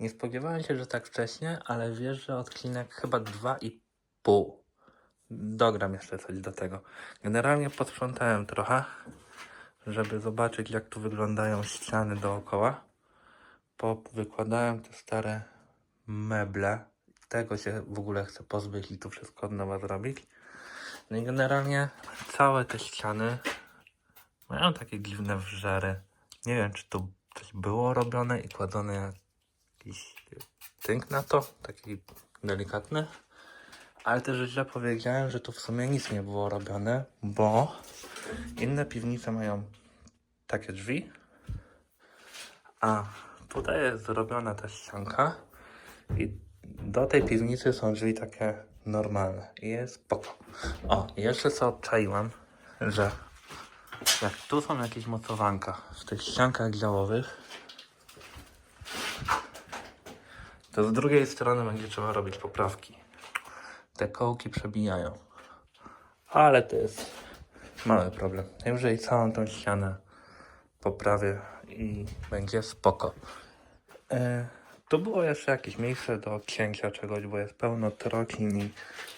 Nie spodziewałem się, że tak wcześnie, ale wiesz, że odcinek chyba 2,5. Dogram jeszcze coś do tego. Generalnie posprzątałem trochę, żeby zobaczyć jak tu wyglądają ściany dookoła. Wykładałem te stare meble. Tego się w ogóle chcę pozbyć i tu wszystko od nowa zrobić. No i generalnie całe te ściany mają takie dziwne wrzery. Nie wiem, czy tu coś było robione i kładzone jakiś tynk na to, taki delikatny. Ale też źle powiedziałem, że tu w sumie nic nie było robione, bo inne piwnice mają takie drzwi, a tutaj jest zrobiona ta ścianka i do tej piwnicy są drzwi takie normalne i jest spoko. O, jeszcze co obczaiłam, że jak tu są jakieś mocowanka w tych ściankach działowych, to z drugiej strony będzie trzeba robić poprawki. Te kołki przebijają. Ale to jest mały problem. Najwyżej całą tą ścianę poprawię i będzie spoko. E, tu było jeszcze jakieś miejsce do cięcia czegoś, bo jest pełno trokin i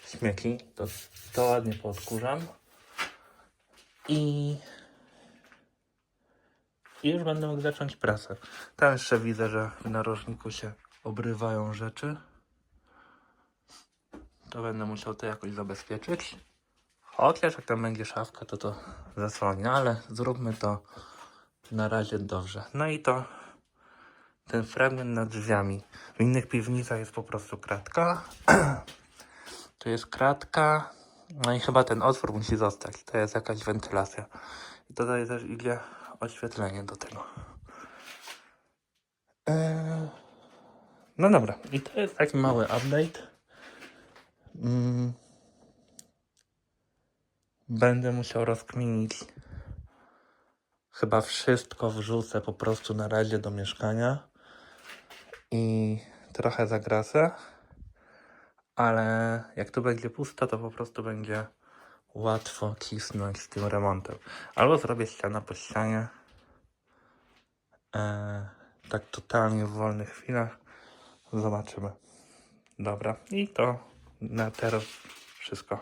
śmieci. To, to ładnie podkurzam. I i już będę mógł zacząć pracę. Tam jeszcze widzę, że w narożniku się obrywają rzeczy. To będę musiał to jakoś zabezpieczyć. Chociaż jak tam będzie szafka, to to zasłonię, ale zróbmy to na razie dobrze. No i to ten fragment nad drzwiami. W innych piwnicach jest po prostu kratka. tu jest kratka. No i chyba ten otwór musi zostać. To jest jakaś wentylacja. I tutaj też idzie oświetlenie do tego. Eee, No dobra, i to jest taki mały update. Mm. Będę musiał rozkminić. Chyba wszystko wrzucę po prostu na razie do mieszkania i trochę zagrasę. Ale jak tu będzie pusto, to po prostu będzie łatwo cisnąć z tym remontem. Albo zrobię ściana po ścianie. Eee, tak totalnie w wolnych chwilach. Zobaczymy. Dobra. I to na teraz wszystko.